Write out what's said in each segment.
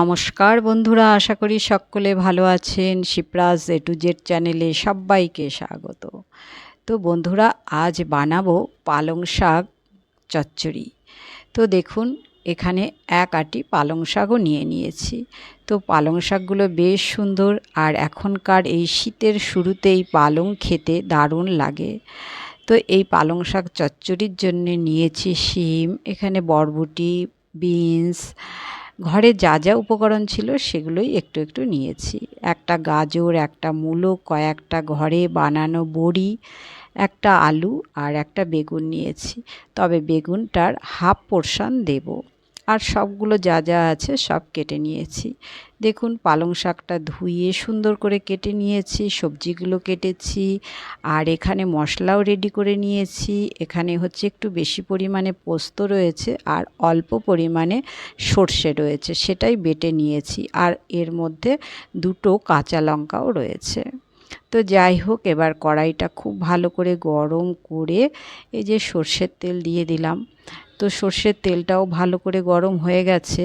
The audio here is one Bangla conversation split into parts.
নমস্কার বন্ধুরা, আশা করি সকলে ভালো আছেন। শিপ্রাজ এ টু জেড চ্যানেলে সবাইকে স্বাগত। তো বন্ধুরা, আজ বানাবো পালং শাক চচ্চড়ি। তো দেখুন, এখানে এক আটি পালং শাকও নিয়ে নিয়েছি। তো পালং শাকগুলো বেশ সুন্দর আর এখনকার এই শীতের শুরুতেই পালং খেতে দারুণ লাগে। তো এই পালং শাক চচ্চড়ির জন্যে নিয়েছি শিম, এখানে বরবটি, বিনস ঘরে যা যা উপকরণ ছিল সেগুলোই একটু একটু নিয়েছি। একটা গাজর, একটা মূলো, কয়েকটা ঘরে বানানো বড়ি, একটা আলু আর একটা বেগুন নিয়েছি। তবে বেগুনটার হাফ পোর্শন দেব। আর সবগুলো যা যা আছে সব কেটে নিয়েছি। দেখুন, পালং শাকটা ধুয়ে সুন্দর করে কেটে নিয়েছি, সবজিগুলো কেটেছি, আর এখানে মশলাও রেডি করে নিয়েছি। এখানে হচ্ছে একটু বেশি পরিমাণে পোস্ত রয়েছে আর অল্প পরিমাণে সর্ষে রয়েছে, সেটাই বেটে নিয়েছি। আর এর মধ্যে দুটো কাঁচা লঙ্কাও রয়েছে। তো যাই হোক, এবার কড়াইটা খুব ভালো করে গরম করে এই যে সর্ষের তেল দিয়ে দিলাম। তো সর্ষের তেলটাও ভালো করে গরম হয়ে গেছে,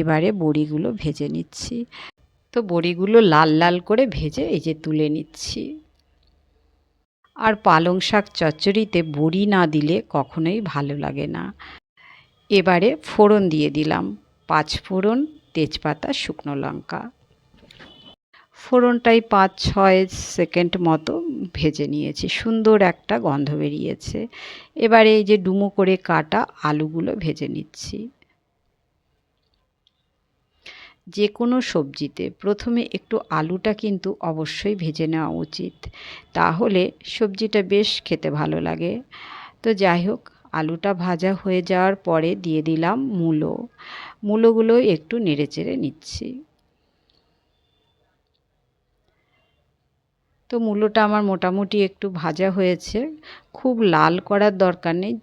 এবারে বড়িগুলো ভেজে নিচ্ছি। তো বড়িগুলো লাল লাল করে ভেজে এই যে তুলে নিচ্ছি। আর পালং শাক চচ্চড়িতে বড়ি না দিলে কখনোই ভালো লাগে না। এবারে ফোড়ন দিয়ে দিলাম পাঁচ ফোড়ন তেজপাতা, শুকনো লঙ্কা। ফোড়নটাই পাঁচ ছয় সেকেন্ড মতো ভেজে নিয়েছি। সুন্দর একটা গন্ধ বেরিয়েছে। এবারে এই যে ডুমো করে কাটা আলুগুলো ভেজে নিচ্ছি। যে কোনো সবজিতে প্রথমে একটু আলুটা কিন্তু অবশ্যই ভেজে নেওয়া উচিত। তাহলে সবজিটা বেশ খেতে ভালো লাগে। তো যাই হোক, আলুটা ভাজা হয়ে যাওয়ার পরে দিয়ে দিলাম মূলো। মূলোগুলো একটু নেড়েচেড়ে নিচ্ছি। তো মূলোটা আমার মোটামুটি একটু ভাজা হয়েছে। খুব লাল করার দরকার নেই।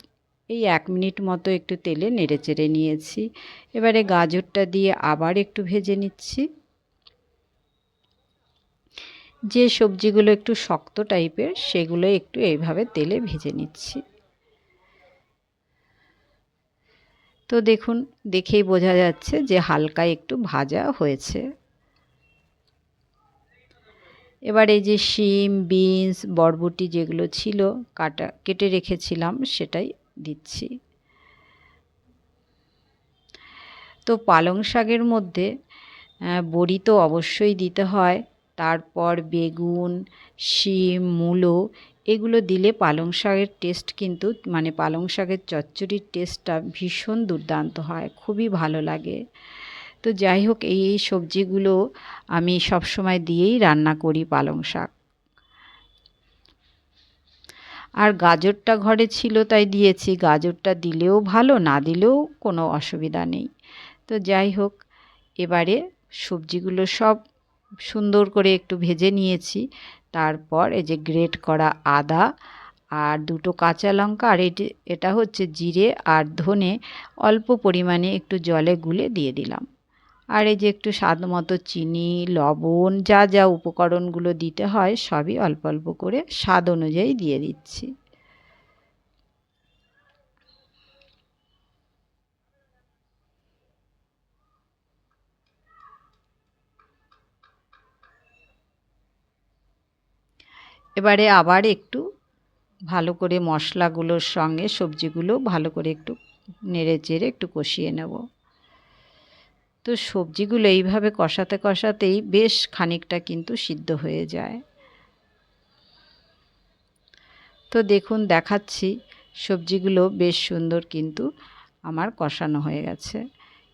এই এক মিনিট মতো একটু তেলে নেড়ে চেড়ে নিয়েছি। এবারে গাজরটা দিয়ে আবার একটু ভেজে নিচ্ছি। যে সবজিগুলো একটু শক্ত টাইপের, সেগুলো একটু এইভাবে তেলে ভেজে নিচ্ছি। তো দেখুন, দেখেই বোঝা যাচ্ছে যে হালকা একটু ভাজা হয়েছে। এবার এই যে শিম, বিনস, বরবটি যেগুলো ছিল, কাটা, কেটে রেখেছিলাম, সেটাই দিচ্ছি। তো পালং শাকের মধ্যে বড়ি তো অবশ্যই দিতে হয়। তারপর বেগুন, শিম, মূলো, এগুলো দিলে পালং শাকের টেস্ট কিন্তু মানে পালং শাকের চচ্চড়ির টেস্টটা ভীষণ দুর্দান্ত হয়, খুবই ভালো লাগে। তো যাই হোক, এই এই সবজিগুলো আমি সব সময় দিয়েই রান্না করি পালং শাক। আর গাজরটা ঘরে ছিল তাই দিয়েছি। গাজরটা দিলেও ভালো, না দিলেও কোনো অসুবিধা নেই। তো যাই হোক, এবারে সবজিগুলো সব সুন্দর করে একটু ভেজে নিয়েছি। তারপর এই যে গ্রেট করা আদা আর দুটো কাঁচা লঙ্কা আর এটি, এটা হচ্ছে জিরে আর ধনে অল্প পরিমাণে একটু জলে গুলে দিয়ে দিলাম। আর এই যে একটু স্বাদ মতো চিনি, লবণ, যা যা উপকরণগুলো দিতে হয় সবই অল্প অল্প করে স্বাদ অনুযায়ী দিয়ে দিচ্ছি। এবারে আবার একটু ভালো করে মশলাগুলোর সঙ্গে সবজিগুলো ভালো করে একটু নেড়ে চেড়ে একটু কষিয়ে নেব। তো সবজিগুলো এইভাবে কষাতে কষাতেই বেশ খানিকটা কিন্তু সিদ্ধ হয়ে যায়। তো দেখুন, দেখাচ্ছি সবজিগুলো বেশ সুন্দর কিন্তু আমার কষানো হয়ে গেছে।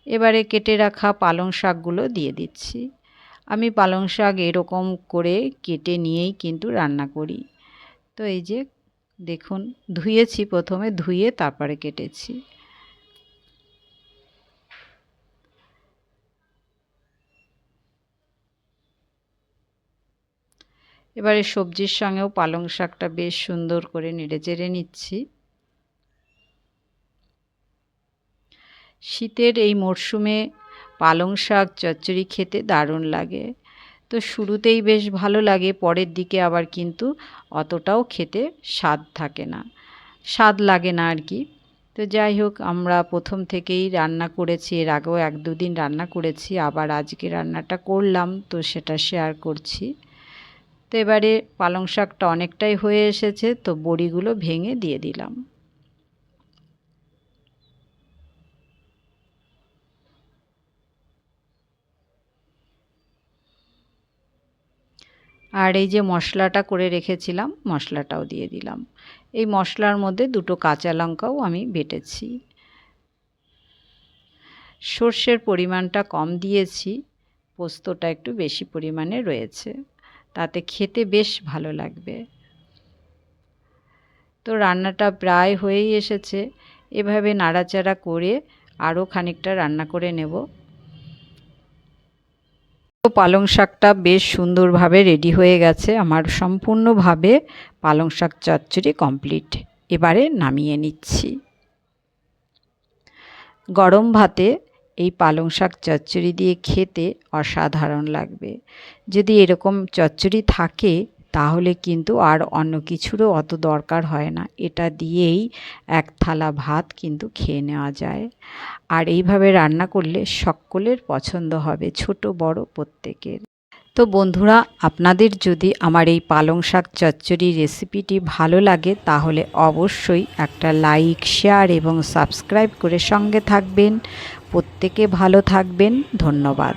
এবারে কেটে রাখা পালং শাকগুলো দিয়ে দিচ্ছি। আমি পালং শাক এরকম করে কেটে নিয়েই কিন্তু রান্না করি। তো এই যে দেখুন, ধুয়েছি প্রথমে, ধুয়ে তারপরে কেটেছি। এবারে সবজির সঙ্গেও পালং শাকটা বেশ সুন্দর করে নেড়ে চেড়ে নিচ্ছি। শীতের এই মরশুমে পালং শাক, চচ্চড়ি খেতে দারুণ লাগে। তো শুরুতেই বেশ ভালো লাগে, পরের দিকে আবার কিন্তু অতটাও খেতে স্বাদ থাকে না। স্বাদ লাগে না আর কি। তো যাই হোক, আমরা প্রথম থেকেই রান্না করেছি, এর আগেও এক দুদিন রান্না করেছি, আবার আজকে রান্নাটা করলাম, তো সেটা শেয়ার করছি। তো এবারে পালং শাকটা অনেকটাই হয়ে এসেছে, তো বড়িগুলো ভেঙে দিয়ে দিলাম। আর এই যে মশলাটা করে রেখেছিলাম, মশলাটাও দিয়ে দিলাম। এই মশলার মধ্যে দুটো কাঁচা লঙ্কাও আমি বেটেছি। সর্ষের পরিমাণটা কম দিয়েছি, পোস্তটা একটু বেশি পরিমাণে রয়েছে। তাতে খেতে বেশ ভালো লাগবে। তো রান্নাটা প্রায় হয়েই এসেছে। এভাবে নাড়াচাড়া করে আরও খানিকটা রান্না করে নেব। তো পালং শাকটা বেশ সুন্দরভাবে রেডি হয়ে গেছে। আমার সম্পূর্ণভাবে পালং শাক চচ্চড়ি কমপ্লিট। এবারে নামিয়ে নিচ্ছি। গরম ভাতে এই পালং শাক চচ্চড়ি দিয়ে খেতে অসাধারণ লাগবে। যদি এরকম চচ্চড়ি থাকে, তাহলে কিন্তু আর অন্য কিছুরও অত দরকার হয় না। এটা দিয়েই এক থালা ভাত কিন্তু খেয়ে নেওয়া যায়। আর এইভাবে রান্না করলে সকলের পছন্দ হবে, ছোট, বড় প্রত্যেকের। তো বন্ধুরা, আপনাদের যদি আমার এই পালং শাক চচ্চড়ি রেসিপিটি ভালো লাগে, তাহলে অবশ্যই একটা লাইক, শেয়ার এবং সাবস্ক্রাইব করে সঙ্গে থাকবেন। প্রত্যেকে ভালো থাকবেন ধন্যবাদ।